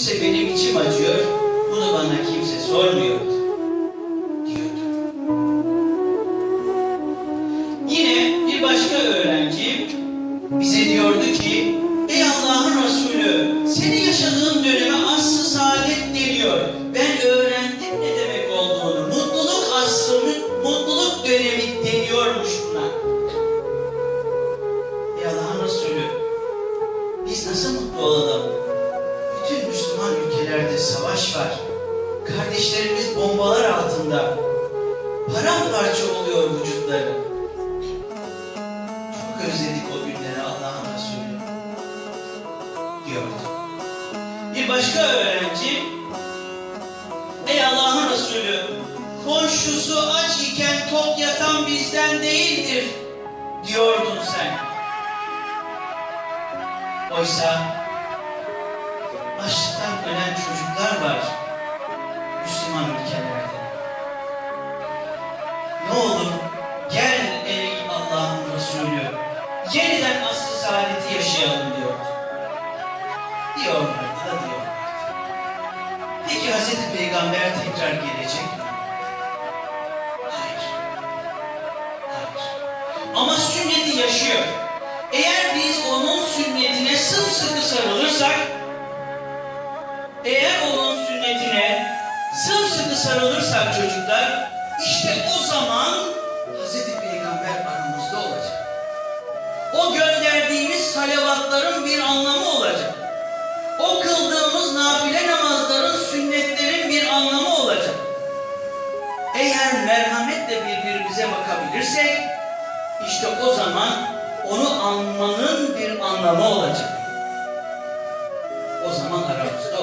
kimse benim içim acıyor, bunu bana kimse sormuyordu. Diyordu. Yine bir başka öğrenci bize diyordu ki, Ey Allah'ın Resulü, senin yaşadığın dönem savaş var. Kardeşlerimiz bombalar altında. Paramparça oluyor vücutları. Çok özledik o günleri Allah'ın Resulü. Diyordu. Bir başka öğrenci, Ey Allah'ın Resulü, komşusu aç iken tok yatan bizden değildir diyordun sen. Oysa açlıktan ölen çocuklar var Müslüman ülkelerde. Ne olur gel ey Allah'ın Resulü yeniden asr-ı saadeti yaşayalım diyordu. Diyorlardı da diyorlardı. Peki Hazreti Peygamber tekrar gelecek mi? Hayır. Hayır. Ama sünneti yaşıyor. Eğer biz onun sünnetine sımsıkı sarılırsak, sarılırsak çocuklar, işte o zaman Hazreti Peygamber aramızda olacak. O gönderdiğimiz salavatların bir anlamı olacak. O kıldığımız nafile namazların, sünnetlerin bir anlamı olacak. Eğer merhametle birbirimize bakabilirsek, işte o zaman onu anmanın bir anlamı olacak. O zaman aramızda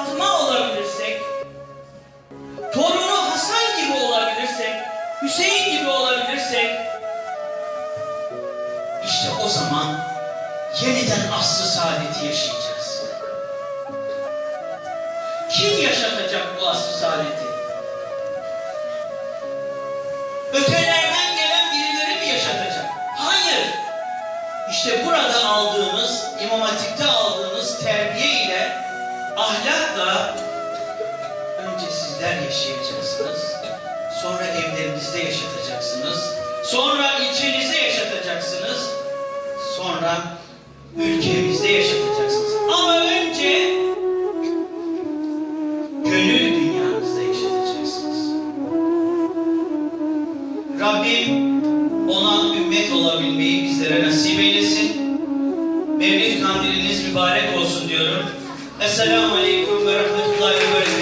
Fatıma olabilirsek, torunu Hasan gibi olabilirsek, Hüseyin gibi olabilirsek, işte o zaman yeniden asr-ı saadeti yaşayacağız. Kim yaşatacak bu asr-ı saadeti? Ötelerden gelen birileri mi yaşatacak? Hayır. İşte burada aldığımız, İmam Hatip'te aldığımız terbiye ile, önce yaşayacaksınız. Sonra evlerinizde yaşatacaksınız. Sonra ilçenizde yaşatacaksınız. Sonra ülkemizde yaşatacaksınız. Ama önce gönül dünyanızda yaşatacaksınız. Rabbim ona ümmet olabilmeyi bizlere nasip eylesin. Mevlid kandiliniz mübarek olsun diyorum. Esselamu Aleyküm ve Rahmetullahi ve